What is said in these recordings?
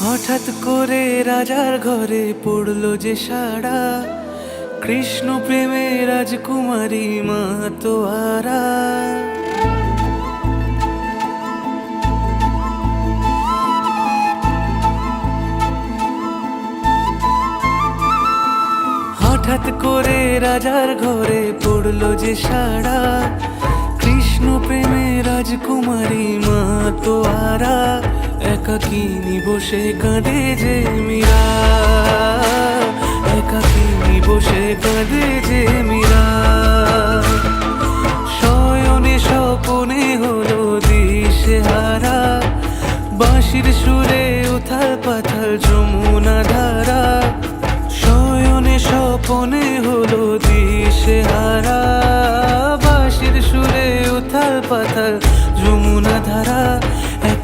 হঠাৎ করে রাজার ঘরে পড়ল যে সাড়া। কৃষ্ণ প্রেমে রাজকুমারী মা তোয়ারা। হঠাৎ করে রাজার ঘরে পড়ল যে সাড়া। কৃষ্ণ প্রেমে রাজকুমারী মা তোয়ারা। একাকিনী বসে কাঁদে যে মীরা? একাকিনী বসে কাঁদে যে মীরা? শয়নে স্বপনে হলো দিশে হারা বাঁশির সুরে উথাল পাথাল যমুনা ধারা। শয়নে স্বপনে হলো দিশে হারা বাঁশির সুরে উথাল পাথাল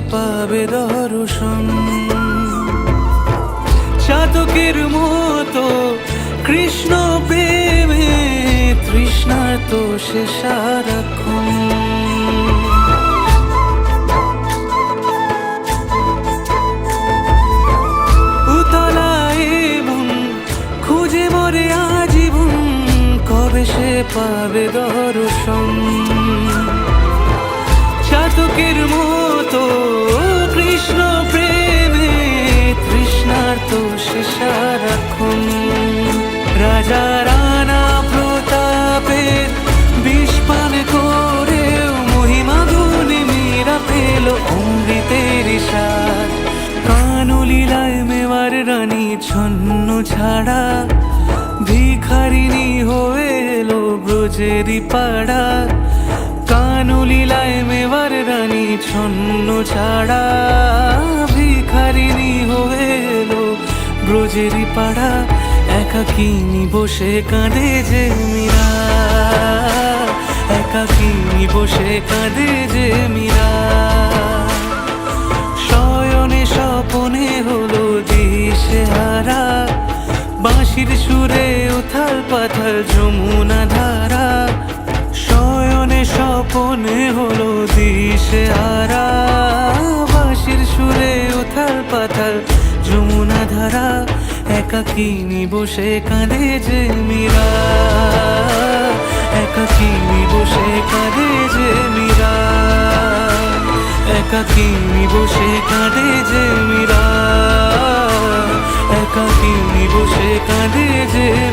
পাবে দর্শন। চাতকের মতো কৃষ্ণ প্রেমে তৃষ্ণার তো সে সে পাবে দর্শন? চাতকের মতো ছাড়া ভিখারিনী হয়ে এলো ব্রজেরই পাড়া। কানুলীলায় মেওয়ার রানী ছন্ন ছাড়া ভিখারিনী হয়ে এলো ব্রজেরই পাড়া। একাকিনী বসে কাঁদে যে মীরা। একাকিনী বসে কাঁদে যে মীরা। বাঁশির সুরে উথাল পাথাল যমুনা ধারা। শয়নে স্বপনে হলো দিশে হারা বাঁশির সুরে উথাল পাথাল যমুনা ধারা। একাকিনী বসে কাঁদে যে মীরা? একাকিনী বসে কাঁদে যে মীরা? একাকিনী বসে কাঁদে যে